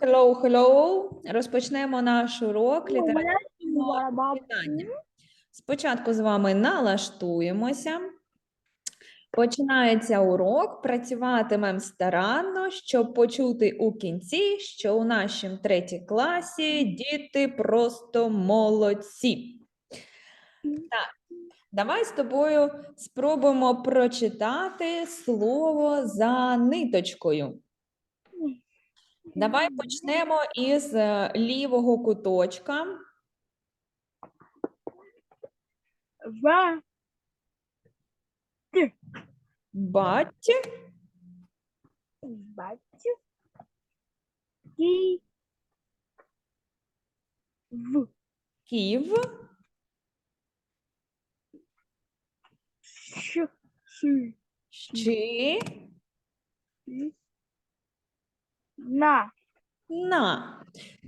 Hello, hello. Розпочнемо наш урок літературного читання. Спочатку з вами налаштуємося. Починається урок. Працюватимемо старанно, щоб почути у кінці, що у нашому третій класі діти просто молодці. Так, давай з тобою спробуємо прочитати слово за ниточкою. Давай почнемо із е, лівого куточка. В. Бать, Бать. И. В. Ш. Ш. щи, И. На. на.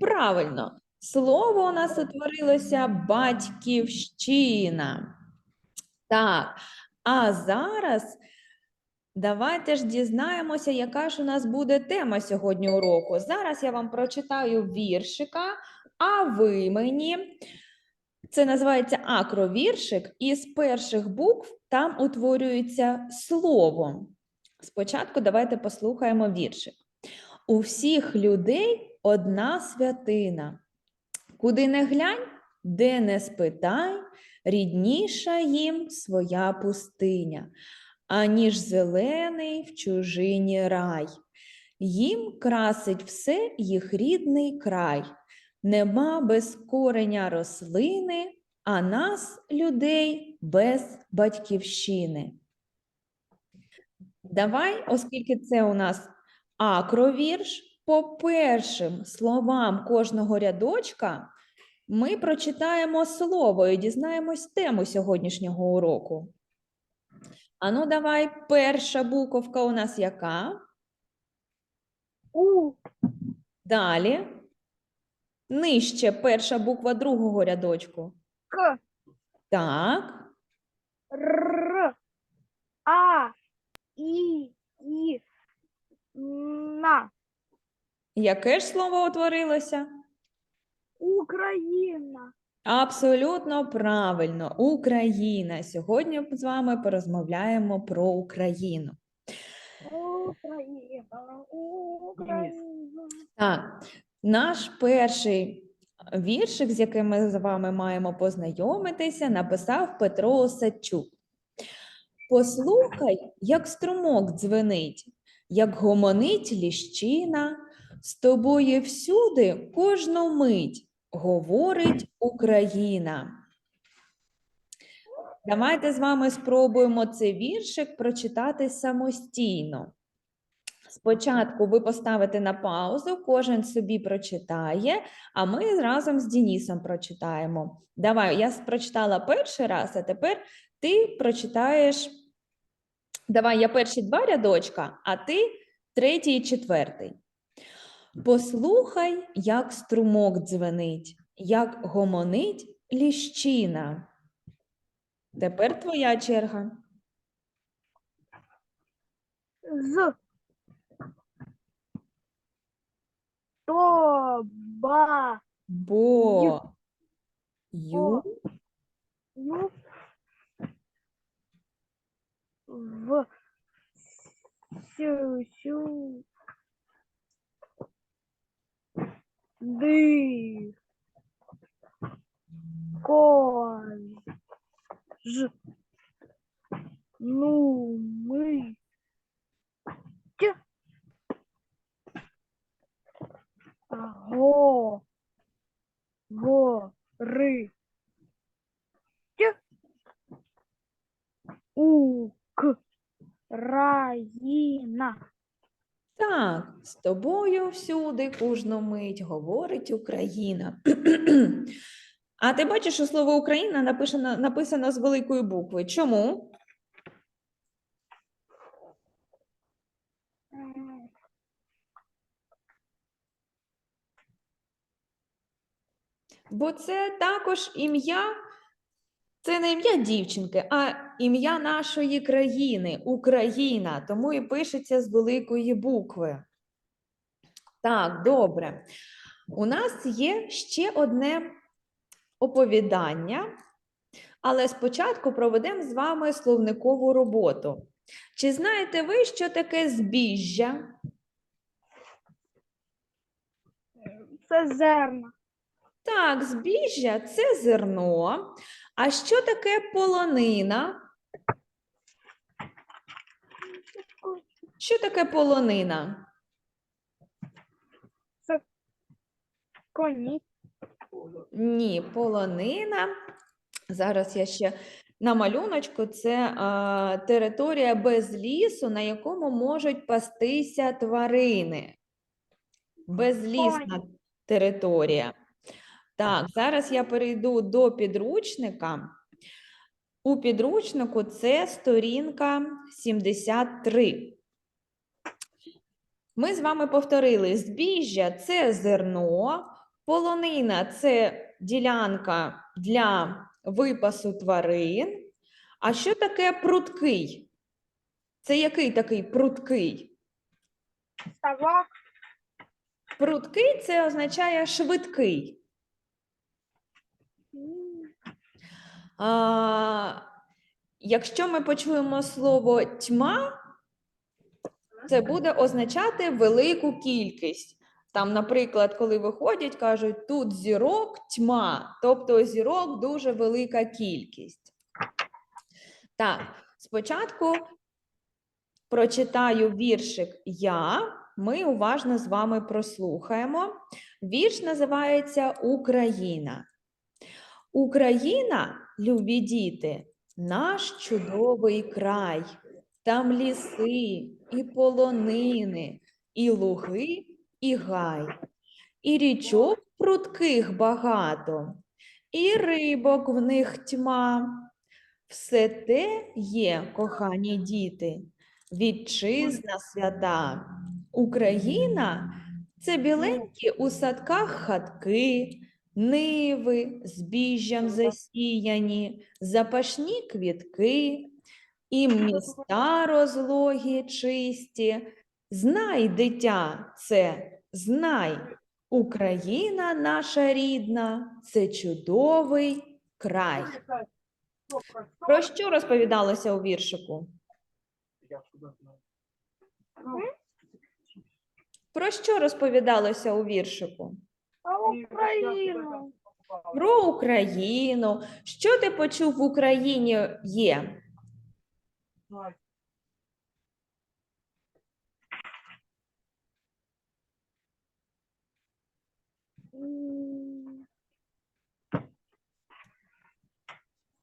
Правильно. Слово у нас утворилося батьківщина. Так, а зараз давайте ж дізнаємося, яка ж у нас буде тема сьогодні уроку. Зараз я вам прочитаю віршика, а ви мені. Це називається акровіршик, і з перших букв там утворюється слово. Спочатку давайте послухаємо віршик. У всіх людей одна святина. Куди не глянь, де не спитай, рідніша їм своя пустиня, аніж зелений в чужині рай. Їм красить все їх рідний край. Нема без кореня рослини, а нас, людей, без батьківщини. Давай, оскільки це у нас акровірш, по першим словам кожного рядочка ми прочитаємо слово і дізнаємось тему сьогоднішнього уроку. Ану, давай, перша буковка у нас яка? У. Далі. Нижче перша буква другого рядочку. К. Так. Р. А. И. И. На. Яке ж слово утворилося? Україна. Абсолютно правильно, Україна. Сьогодні з вами порозмовляємо про Україну. Україна. Україна. Так, наш перший віршик, з яким ми з вами маємо познайомитися, написав Петро Осадчук. Послухай, як струмок дзвенить, як гомонить ліщина, з тобою всюди кожну мить говорить Україна. Давайте з вами спробуємо цей віршик прочитати самостійно. Спочатку ви поставите на паузу, кожен собі прочитає, а ми разом з Дінісом прочитаємо. Давай, я прочитала перший раз, а тепер ти прочитаєш. Давай, я перші два рядочка, а ти третій і четвертий. Послухай, як струмок дзвенить, як гомонить ліщина. Тепер твоя черга. З. Тоба. Бо ю Ю. В. Сю. Сю. Ди. Кож. Ж. Ну, ми. Т. Го. Го. Ри. Т. У. К. Раїна. Так, з тобою всюди кожну мить говорить Україна. А ти бачиш, що слово Україна написано, написано з великої букви. Чому? Бо це також ім'я, це не ім'я дівчинки, а ім'я нашої країни, Україна, тому і пишеться з великої букви. Так, добре. У нас є ще одне оповідання, але спочатку проведемо з вами словникову роботу. Чи знаєте ви, що таке збіжжя? Це зерна. Так, збіжжя це зерно. А що таке полонина? Що таке полонина? Коні. Ні, полонина. Зараз я ще на малюночку. Це а, територія без лісу, на якому можуть пастися тварини. Безлісна територія. Так, зараз я перейду до підручника. У підручнику це сторінка 73. Ми з вами повторили: збіжжя це зерно, полонина це ділянка для випасу тварин. А що таке пруткий? Це який такий пруткий? Ставок. Пруткий це означає швидкий. А, якщо ми почуємо слово тьма, це буде означати велику кількість. Там, наприклад, коли виходять, кажуть, тут зірок тьма, тобто зірок дуже велика кількість. Так, спочатку прочитаю віршик Я. Ми уважно з вами прослухаємо. Вірш називається Україна. Україна, любі діти, наш чудовий край. Там ліси, і полонини, і луги, і гай, і річок прутких багато, і рибок в них тьма. Все те є, кохані діти, вітчизна свята. Україна це біленькі у садках хатки, ниви, збіжжям засіяні, запашні квітки, і міста розлогі чисті. Знай, дитя, це, знай, Україна наша рідна, це чудовий край. Про що розповідалося у віршику? Про що розповідалося у віршику? А Україну. Про Україну. Що ти почув в Україні є?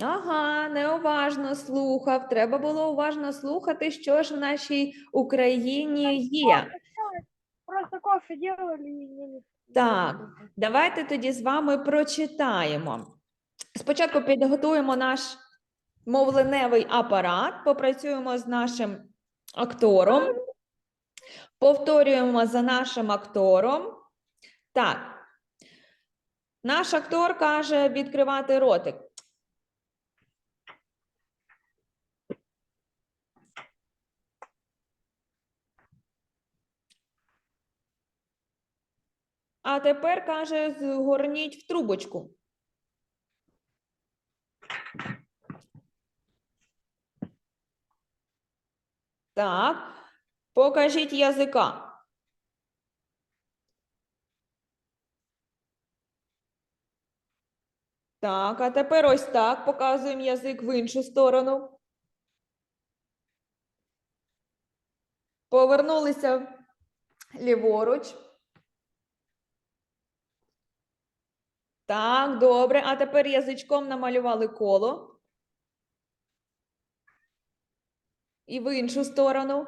Ага, неуважно слухав. Треба було уважно слухати, що ж в нашій Україні є. Просто кофе делали и не Так, давайте тоді з вами прочитаємо. Спочатку підготуємо наш мовленевий апарат, попрацюємо з нашим актором, повторюємо за нашим актором. Так, наш актор каже відкривати ротик. А тепер каже, згорніть в трубочку. Так, покажіть язика. Так, а тепер ось так показуємо язик в іншу сторону. Повернулися ліворуч. Так, добре. А тепер язичком намалювали коло. І в іншу сторону.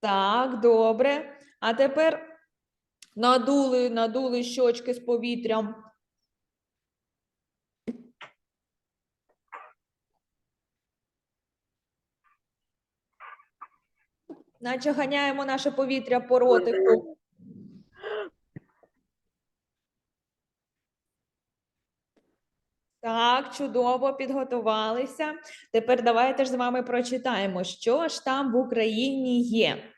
Так, добре. А тепер надули, надули щочки з повітрям. Наче ганяємо наше повітря по ротику. Так, чудово підготувалися. Тепер давайте ж з вами прочитаємо, що ж там в Україні є.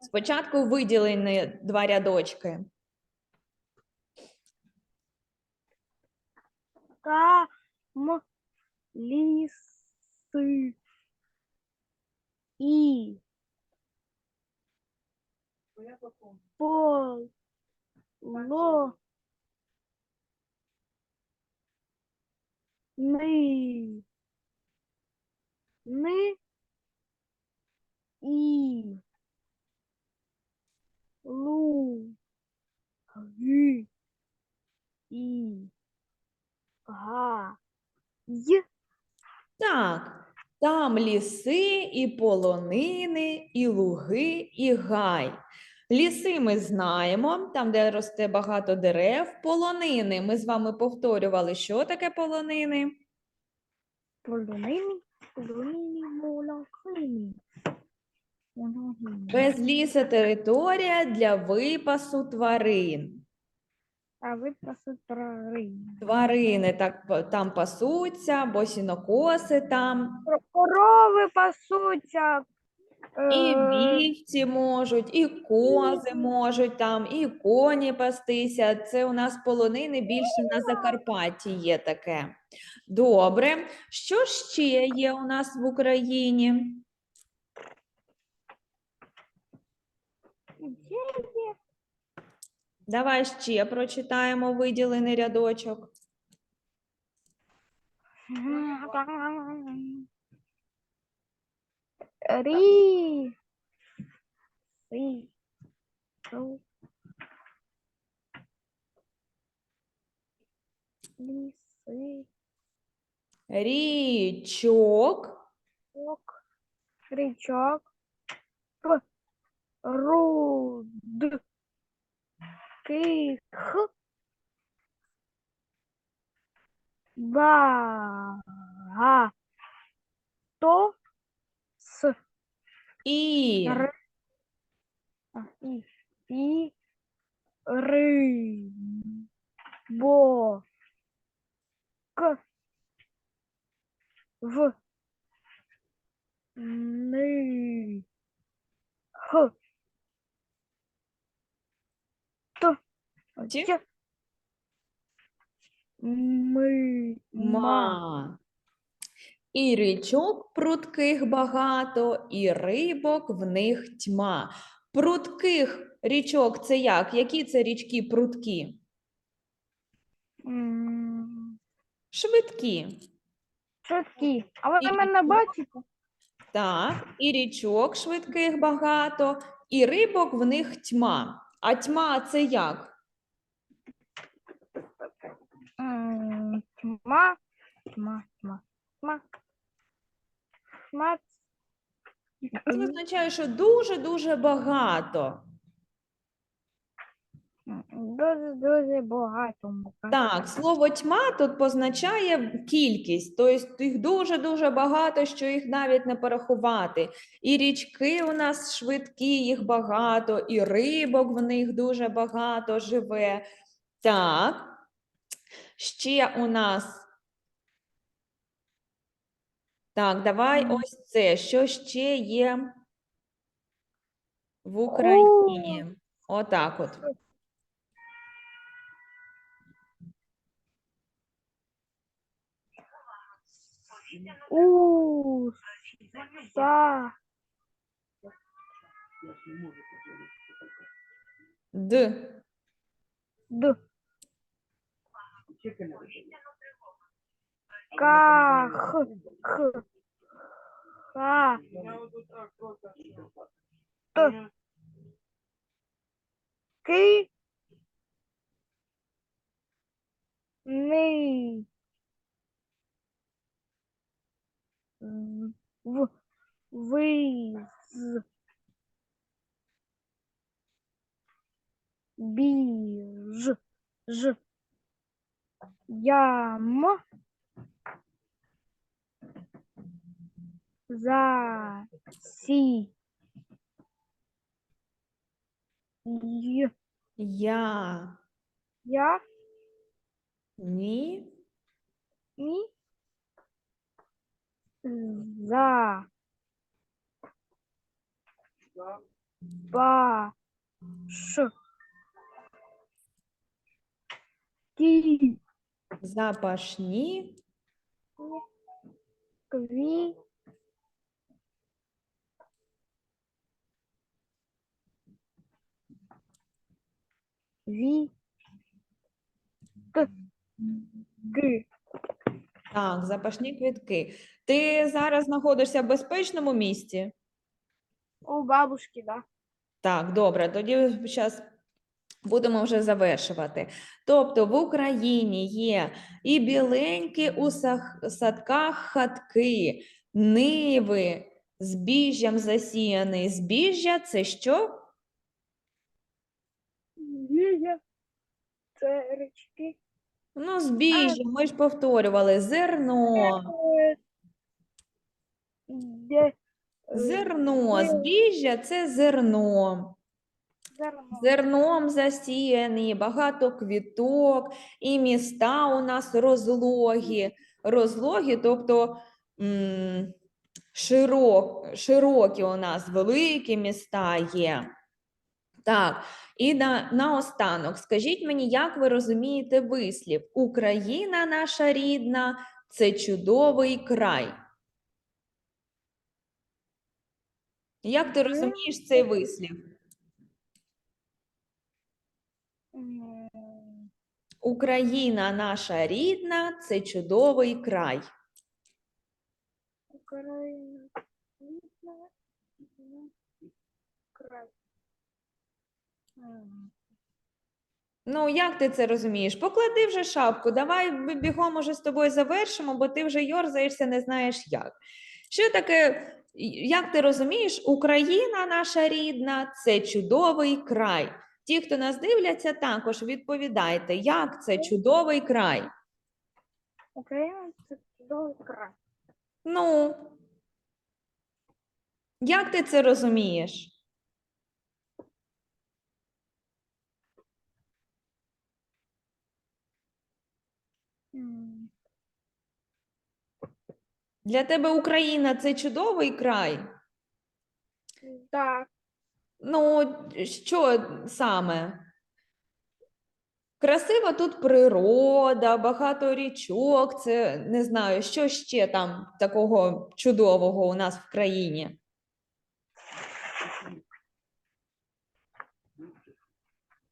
Спочатку виділені два рядочки. Там лисы и пол ло ны ны и лу ги и га й Так, там ліси і полонини, і луги, і гай. Ліси ми знаємо, там, де росте багато дерев. Полонини. Ми з вами повторювали, що таке полонини. полонини полонини Молокини. Безліса територія для випасу тварин. а ви посмотри. Тварини так там пасуться, бо сінокоси там, Корови пасуться. І е, вівці можуть, і кози можуть там, і коні пастися. Це у нас полонини більше на Закарпатті є таке. Добре. Що ще є у нас в Україні? Давай ще прочитаємо виділений рядочок. Рі. Рі. Ру. Ліси. Річок, Ок. Річок. П. Руд. Ких. Ба. То. І Р. А, І. І. Ри. Бо. К. В. Ни. Х. Т. Ті. Ми. Ма. І річок прутких багато, і рибок в них тьма. Прутких річок це як? Які це річки прудкі? Швидкі. Швидкі. А ви І мене бачите? Так, і річок швидких багато, і рибок в них тьма. А тьма це як? М, Тьма, тьма, тьма, тьма. Тьма. Це означає, що дуже-дуже багато. Дуже дуже багато. Так, слово тьма тут позначає кількість, тобто їх дуже-дуже багато, що їх навіть не порахувати. І річки у нас швидкі, їх багато, і рибок в них дуже багато живе. Так. Ще у нас. Так, давай ось це. Що ще є в Україні? Отак от. У. Са. Д. Д. Ка. Х. Х. Ха. Т. Ки. Ни. В. Ви. З. Бі. Ж. Ж. Ям. За. Сі. Й. Я. Я. Ні. Мі. За. Ба. Ш. Ті. Запашні Кві. Ві. К. Так, запашні квітки. Ти зараз знаходишся в безпечному місці? У бабушки, да. Так, добре, тоді зараз будемо вже завершувати. Тобто в Україні є і біленькі у садках хатки, ниви, збіжжям засіяний. Збіжжя це що? Це речки. Ну, збіжжя, ми ж повторювали, зерно. Де? е, Зерно, збіжжя це зерно. Зерно. Зерном засіяні, багато квіток, і міста у нас розлогі. Розлогі, тобто широк, широкі у нас великі міста є. Так, і на, наостанок, скажіть мені, як ви розумієте вислів? Україна наша рідна це чудовий край. Як ти розумієш цей вислів? Україна наша рідна це чудовий край. Україна. рідна, край. Ну, як ти це розумієш? Поклади вже шапку, давай ми бігом уже з тобою завершимо, бо ти вже йорзаєшся, не знаєш як. Що таке, як ти розумієш, Україна наша рідна це чудовий край. Ті, хто нас дивляться, також відповідайте, як це чудовий край. Україна це чудовий край. Ну, як ти це розумієш? Для тебе Україна це чудовий край? Так. Ну, що саме? Красива тут природа, багато річок, це не знаю, що ще там такого чудового у нас в країні.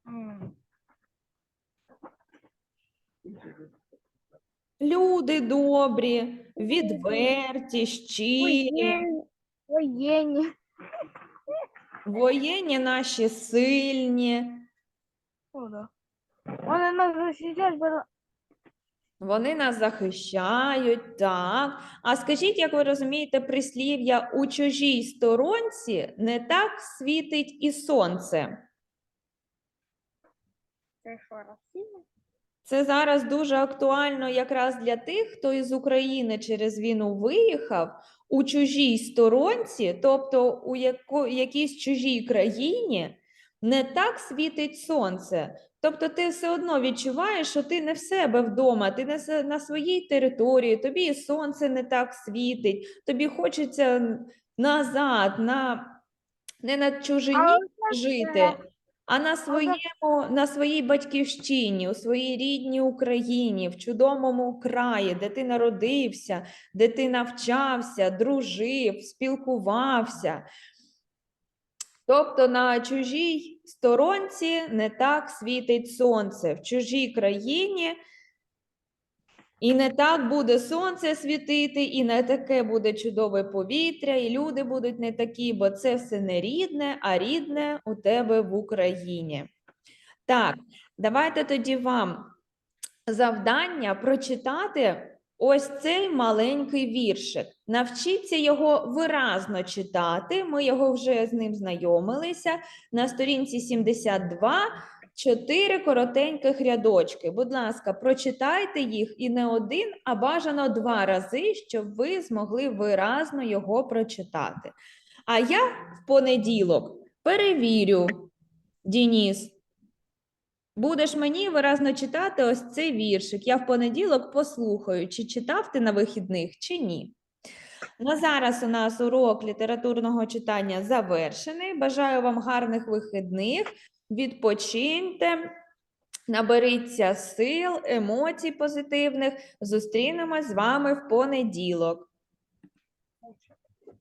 М, Люди добрі, відверті, щирі, Воєнні. Воєнні. воєнні наші сильні. Да. Вони нас захищають, бо Вони нас захищають, так. А скажіть, як ви розумієте, прислів'я у чужій сторонці не так світить і сонце. це що, Росія? Це зараз дуже актуально якраз для тих, хто із України через війну виїхав у чужій сторонці, тобто у яко, якійсь чужій країні, не так світить сонце. Тобто ти все одно відчуваєш, що ти не в себе вдома, ти не на своїй території, тобі і сонце не так світить, тобі хочеться назад, на, не на чужині жити, а на своєму, на своїй батьківщині, у своїй рідній Україні, в чудовому краї, де ти народився, де ти навчався, дружив, спілкувався. Тобто на чужій сторонці не так світить сонце, в чужій країні і не так буде сонце світити, і не таке буде чудове повітря, і люди будуть не такі, бо це все не рідне, а рідне у тебе в Україні. Так, давайте тоді вам завдання прочитати ось цей маленький віршик. Навчіться його виразно читати. Ми його вже з ним знайомилися. На сторінці 72 чотири коротеньких рядочки. Будь ласка, прочитайте їх і не один, а бажано два рази, щоб ви змогли виразно його прочитати. А я в понеділок перевірю, Дініс. Будеш мені виразно читати ось цей віршик. Я в понеділок послухаю, чи читав ти на вихідних, чи ні. На зараз у нас урок літературного читання завершений. Бажаю вам гарних вихідних. Відпочиньте, наберіться сил, емоцій позитивних. Зустрінемось з вами в понеділок.